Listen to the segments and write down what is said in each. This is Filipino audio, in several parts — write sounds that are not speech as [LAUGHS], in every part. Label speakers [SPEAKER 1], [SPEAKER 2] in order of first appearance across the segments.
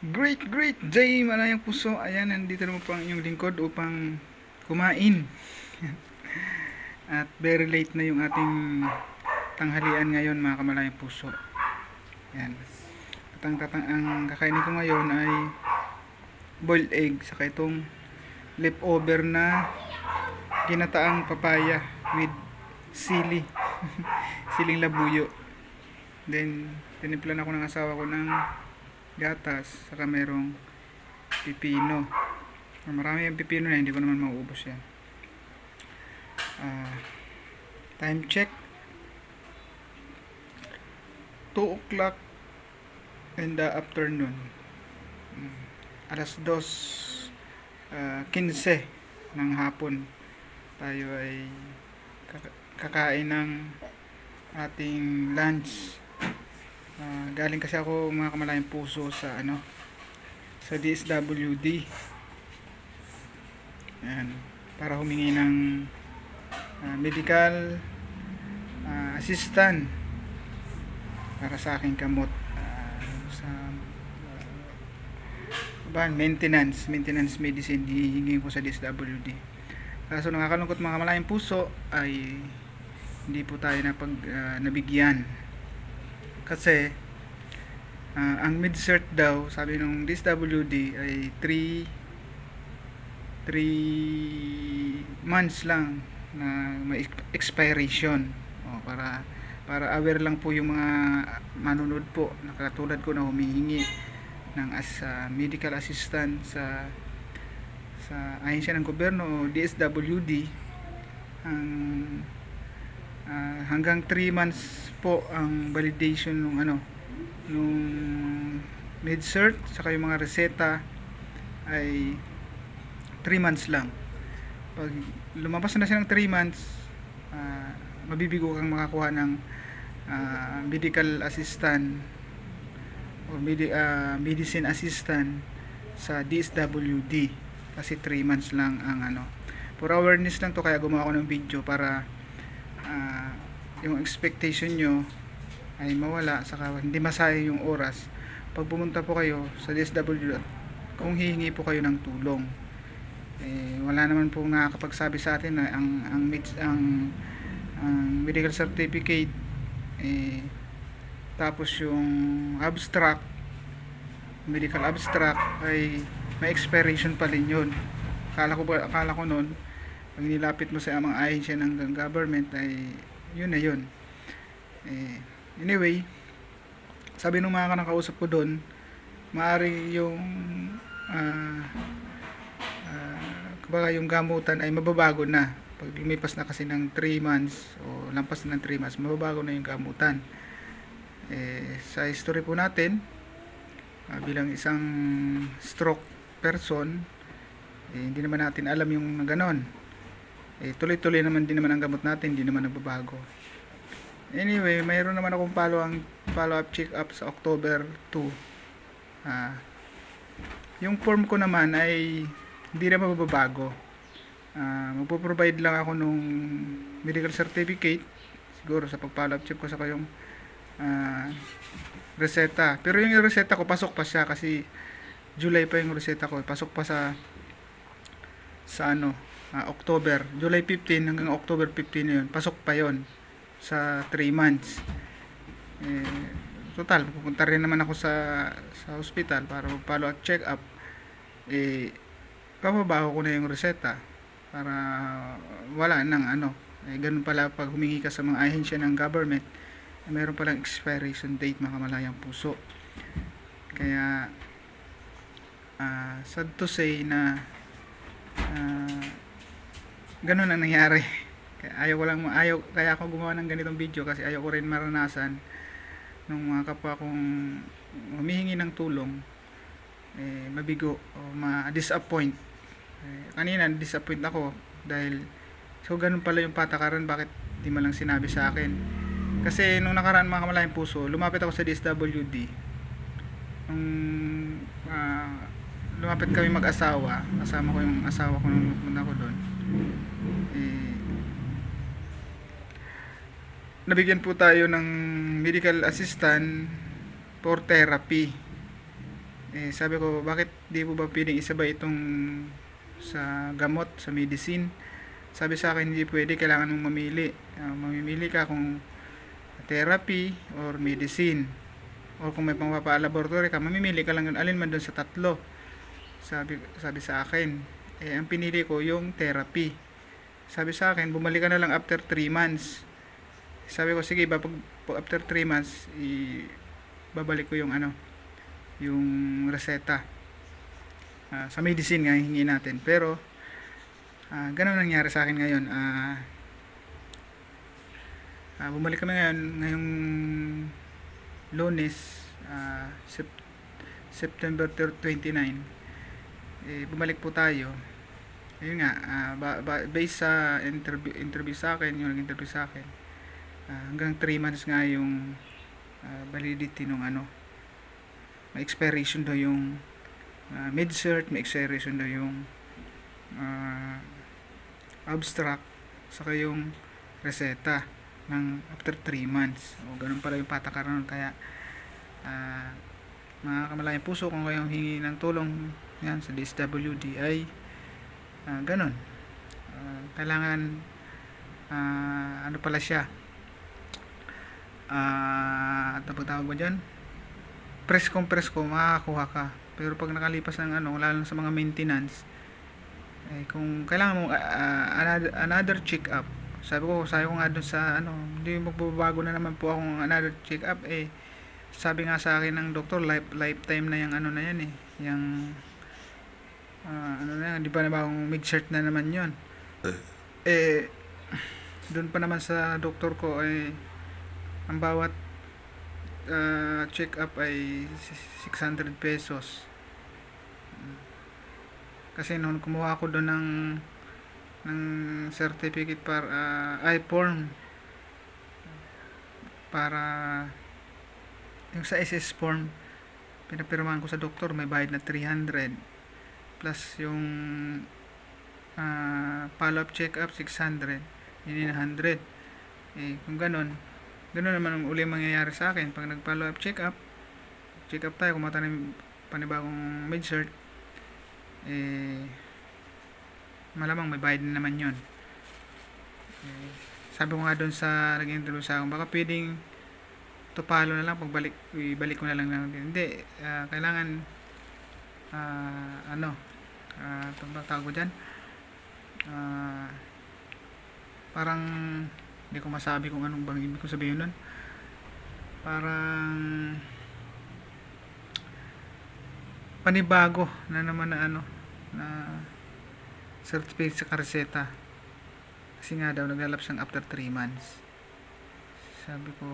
[SPEAKER 1] Great, great day, malayang puso. Ayan, nandito naman po ang inyong lingkod upang kumain. [LAUGHS] At very late na yung ating tanghalian ngayon mga kamalayang puso. Ayan. At ang, tatang, ang kakainin ko ngayon ay boiled egg saka itong leftover na ginataang papaya with sili. [LAUGHS] Siling labuyo. Then, tinimplan ako ng asawa ko ng gatas, saka merong pipino. Ah, Marami yung pipino na, hindi ko naman mauubos yan. Ah, time check. 2 o'clock in the afternoon. Mm, Alas 2, ah, 15 ng hapon. Tayo ay kaka- kakain ng ating lunch. Ah, galing kasi ako mga kamalayang puso sa ano sa DSWD. Yan, para humingi ng ah, medical ah, assistant para sa aking kamot ah, sa ba, maintenance, maintenance medicine hihingi ko sa DSWD. Kaso nakakalungkot mga kamalayang puso ay hindi po tayo napag ah, nabigyan kasi ah, ang mid-cert daw sabi nung DSWD ay 3 3 months lang na may ex- expiration. O, para para aware lang po yung mga manunod po na katulad ko na humihingi ng as ah, medical assistant sa sa ahensya ng gobyerno o DSWD ang ah, hanggang 3 months po ang validation nung ano nung mid-cert saka yung mga reseta ay 3 months lang. Pag lumabas na siya ng 3 months ah, mabibigo kang makakuha ng ah, medical assistant or medi- ah, medicine assistant sa DSWD kasi 3 months lang ang ano. For awareness lang to kaya gumawa ako ng video para ah, yung expectation nyo ay mawala saka hindi masayang yung oras. Pag pumunta po kayo sa DSWD kung hihingi po kayo ng tulong eh, wala naman po nakakapagsabi sa atin na ang ang ang, ang medical certificate eh, tapos yung abstract medical abstract ay may expiration pa rin yun. Akala ko akala ko noon pag nilapit mo sa mga ahensya ng government ay yun na yun. Eh, anyway sabi nung mga nakausap ko doon maari yung ah ah, kumbaga yung gamutan ay mababago na. Pag lumipas na kasi ng 3 months o lampas na ng 3 months mababago na yung gamutan. Eh, sa history po natin ah, bilang isang stroke person eh, hindi naman natin alam yung ganon eh, tuloy-tuloy naman din naman ang gamot natin hindi naman nagbabago. Anyway mayroon naman akong follow, ang follow up check up sa October 2 ah, yung form ko naman ay hindi na mababago. Ah, magpo-provide lang ako nung medical certificate siguro sa pag-follow up check ko sa kayong ah, reseta. Pero yung reseta ko pasok pa siya kasi July pa yung reseta ko. Pasok pa sa sa ano ah, October July 15 hanggang October 15 na yun. Pasok pa yon sa 3 months. Eh, total pupunta rin naman ako sa sa hospital para mag-follow up check up eh papabaho ko na yung reseta para wala nang ano. Eh, ganun pala pag humingi ka sa mga ahensya ng government eh, meron palang expiration date mga kamalayang puso. Kaya ah sad to say na ah, ganun ang nangyari. Kaya ayaw ko lang ayaw kaya ako gumawa ng ganitong video kasi ayaw ko rin maranasan ng mga kapwa kong humihingi ng tulong eh, mabigo o ma-disappoint. Eh, kanina disappoint ako dahil so ganun pala yung patakaran bakit di man lang sinabi sa akin? Kasi nung nakaraan mga kamalayang puso lumapit ako sa DSWD nung ah, lumapit kami mag-asawa kasama ko yung asawa ko nung pumunta ko doon nabigyan po tayo ng medical assistant for therapy Eh, sabi ko, bakit di po ba pwedeng isabay itong sa gamot, sa medicine? Sabi sa akin, hindi pwede, kailangan mong mamili. Ah, mamimili ka kung therapy or medicine. Or kung may pangpapa-laboratory ka, mamimili ka lang yun, alin man doon sa tatlo. Sabi, sabi sa akin, eh, ang pinili ko yung therapy. Sabi sa akin, bumalik ka na lang after 3 months. Sabi ko, sige, ba, pag, pag after 3 months, i, babalik ko yung ano, yung reseta. Ah, sa medicine nga hingi natin. Pero, ah, ganun ang nangyari sa akin ngayon. Ah, ah, bumalik kami ngayon, ngayong lunes, Sep- September 29. Eh, bumalik po tayo. Ayun nga, ah, ba, ba, based sa interview, interview sa akin, yung nag-interview sa akin, ah, hanggang 3 months nga yung ah, validity nung ano, may expiration daw yung uh, mid-cert, may expiration daw yung ah, abstract, saka yung reseta ng after 3 months. O ganun pala yung patakaran. Kaya, ah, mga kamalayang puso, kung kayong hingi ng tulong yan sa DSWDI, ah, ganun. Ah, kailangan, ah, ano pala siya, ano po tawag mo dyan? press press ko, makakakuha ka. Pero pag nakalipas ng ano, lalo sa mga maintenance, eh, kung kailangan mo ah, another, another check up, sabi ko, sabi ko nga dun sa ano, hindi magbabago na naman po akong another check up, eh, sabi nga sa akin ng doktor, life, lifetime na yung ano na yan eh, yung, ah, ano na yan, di ba na bagong mid-shirt na naman yon Eh, doon pa naman sa doktor ko, eh, ang bawat uh, check up ay 600 pesos. Kasi noon kumuha ako doon ng ng certificate para uh, ay form. Para yung sa SS form pinapirmahan ko sa doktor may bayad na 300 plus yung uh, follow up check up 600 yun 100 eh kung ganon Ganun naman ang uli mangyayari sa akin. Pag nag-follow up check up, check up tayo, kumata ng panibagong mid-cert, eh, malamang may bayad na naman yun. Eh, sabi ko nga doon sa naging interview sa akin, baka pwedeng follow na lang, pagbalik, ibalik ko na lang lang. Hindi, ah, kailangan, ah, ano, uh, tawag ko dyan, ah, parang, hindi ko masabi kung anong bang ibig ko sabihin nun. Parang panibago na naman na ano na certificate sa kareseta. Kasi nga daw naglalap siyang after 3 months. Sabi ko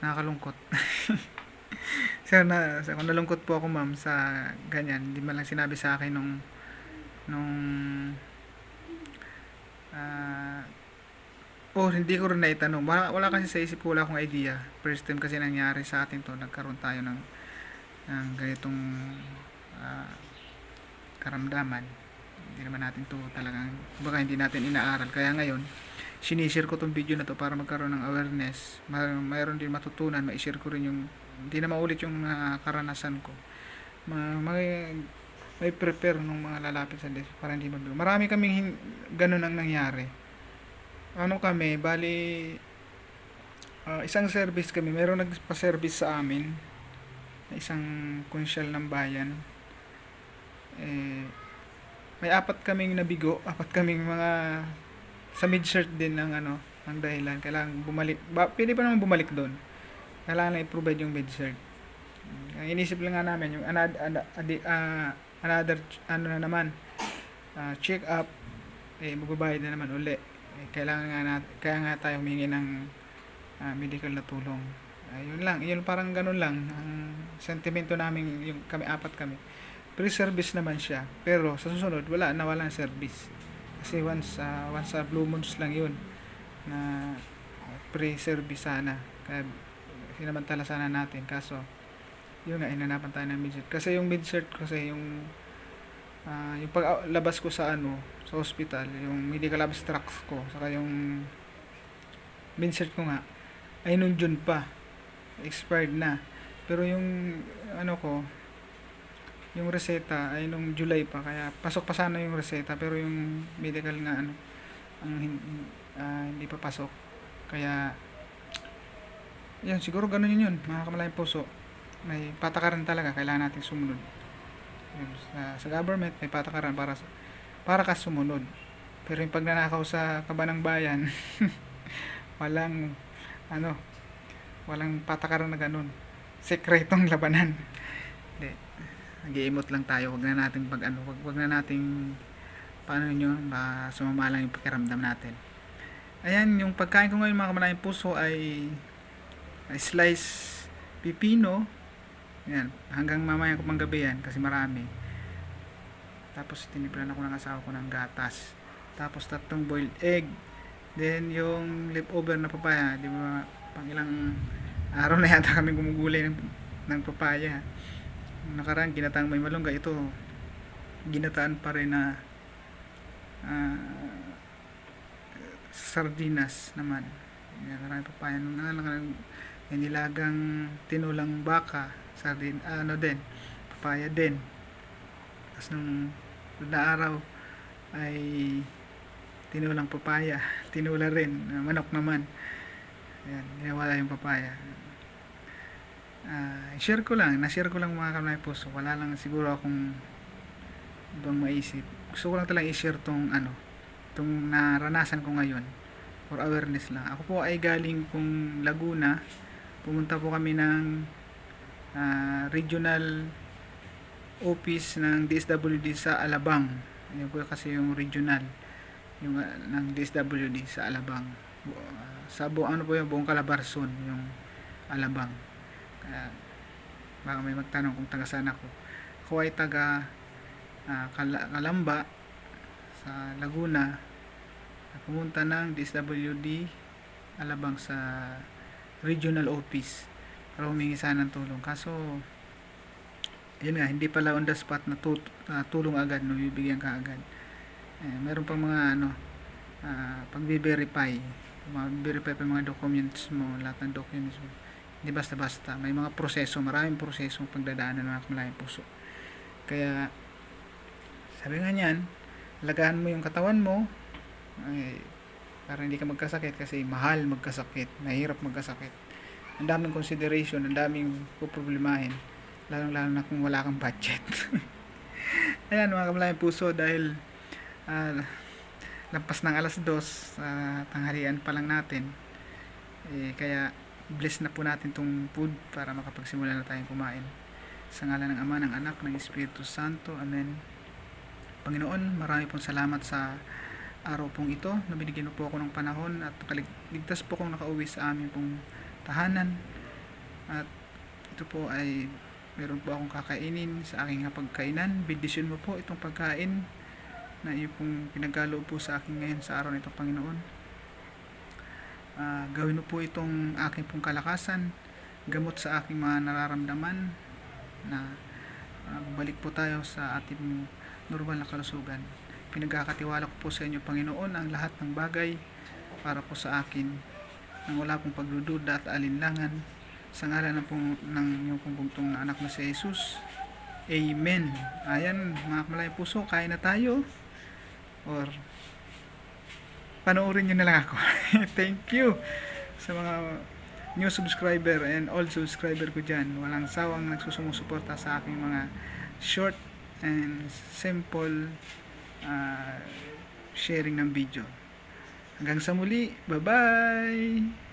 [SPEAKER 1] nakakalungkot [LAUGHS] so na kung nalungkot po ako ma'am sa ganyan hindi man lang sinabi sa akin nung nung ah Oh, hindi ko rin naitanong. Wala, wala kasi sa isip ko, wala akong idea. First time kasi nangyari sa atin to, nagkaroon tayo ng, ng ganitong uh, karamdaman. Hindi naman natin to talagang, baka hindi natin inaaral. Kaya ngayon, sinishare ko tong video na to para magkaroon ng awareness. May, mayroon din matutunan, ma-share ko rin yung, hindi na maulit yung uh, karanasan ko. Ma, may, may prepare ng mga lalapit sa desk para hindi mabigo. Marami kaming ganun ang nangyari ano kami, bali uh, isang service kami, meron nagpa-service sa amin isang konsyal ng bayan. Eh, may apat kaming nabigo, apat kaming mga sa mid-shirt din ng ano, ng dahilan. Kailangan bumalik, ba, pwede pa naman bumalik doon. Kailangan lang i-provide yung mid-shirt. Ang inisip lang nga namin, yung another, uh, another ano na naman, uh, check up, eh, magbabayad na naman uli. Eh, kailangan nga nat kaya nga tayo humingi ng uh, medical na tulong. Uh, lang yun parang ganun lang ang sentimento namin yung kami apat kami. Pre-service naman siya pero sa susunod wala na walang service. Kasi once uh, once sa uh, blue moons lang yun na pre-service sana. Kaya sinamantala sana natin kaso yun nga inanapan tayo ng mid kasi yung mid kasi yung uh, yung paglabas ko sa ano sa hospital yung medical abstracts ko saka yung minsert ko nga ay nung June pa expired na. Pero yung ano ko yung reseta ay nung July pa kaya pasok pa sana yung reseta pero yung medical nga ano ang ah, hindi pa pasok. Kaya yun siguro ganun yun yun mga kamalayang puso. May patakaran talaga kailangan natin sumunod. Yun, sa, sa government may patakaran para para ka sumunod. Pero yung pagnanakaw sa kabanang bayan [LAUGHS] walang ano walang patakaran na ganun. Sekretong labanan. Hindi. Nag-iimot lang tayo wag na nating pag ano wag, wag na nating paano yun ba sumama lang yung pakiramdam natin. Ayan yung pagkain ko ngayon mga kamalayang puso ay slice pipino. Yan hanggang mamaya ko gabi yan kasi marami. Tapos tinimplan ako ng asawa ko ng gatas. Tapos tatlong boiled egg. Then yung leftover na papaya di ba pang ilang araw na yata kami gumugulay ng, ng papaya. Nakaraan ginataang may malunggay. Ito ginataan pa rin na ah, sardinas naman. Yan marami papaya. Nung nalang nilagang tinulang baka sardin ano din papaya din tapos nung na araw ay tinulang papaya [LAUGHS] tinula rin manok naman yan nawala yung papaya Ah, share ko lang, na-share ko lang mga kamay puso. Wala lang siguro akong ibang maisip. Gusto ko lang talaga i-share tong ano, tong naranasan ko ngayon for awareness lang. Ako po ay galing pong Laguna. Pumunta po kami ng ah, regional office ng DSWD sa Alabang. Yun po kasi yung regional yung ah, ng DSWD sa Alabang. Ah, sa bu ano po yung buong Calabarzon yung Alabang. Kaya baka may magtanong kung taga saan ako. Ako ay taga ah, Kala- Kalamba sa Laguna. Pumunta ng DSWD Alabang sa regional office para humingi sana ng tulong. Kaso yun nga, hindi pala on the spot na tut- na tulong agad, no, bibigyan ka agad. Eh, meron pang mga ano, ah, pag-verify, mag-verify pa mga documents mo, lahat ng documents mo. Hindi basta-basta. May mga proseso, maraming proseso pagdadaanan ng mga kamalayang puso. Kaya, sabi nga niyan, alagaan mo yung katawan mo, ay, para hindi ka magkasakit kasi mahal magkasakit, mahirap magkasakit. Ang daming consideration, ang daming puproblemahin, lalong-lalo na kung wala kang budget. [LAUGHS] Ayan mga kamalayang puso, dahil ah, lampas ng alas dos sa tanghalian pa lang natin, eh, kaya bless na po natin tong food para makapagsimula na tayong kumain. Sa ngalan ng Ama, ng Anak, ng Espiritu Santo. Amen. Panginoon, marami pong salamat sa araw pong ito na binigyan po ako ng panahon at nakaligtas po akong nakauwi sa aming pong tahanan. At ito po ay meron po akong kakainin sa aking pagkainan. Bendisyon mo po itong pagkain na iyo pong pinagalo po sa akin ngayon sa araw nito, Panginoon. Ah, gawin mo po itong aking pong kalakasan, gamot sa aking mga nararamdaman na ah, balik po tayo sa ating normal na kalusugan. Pinagkakatiwala ko po sa inyo, Panginoon, ang lahat ng bagay para po sa akin nang wala pong pagdududa at alinlangan sa ngalan ng, pong, ng inyong pong bugtong na anak na si Jesus. Amen. Ayan, mga kamalay puso, kain na tayo. Or panoorin nyo na lang ako. [LAUGHS] Thank you sa mga new subscriber and old subscriber ko dyan. Walang sawang nagsusumusuporta sa aking mga short and simple ah, sharing ng video. Hanggang sa muli, bye-bye!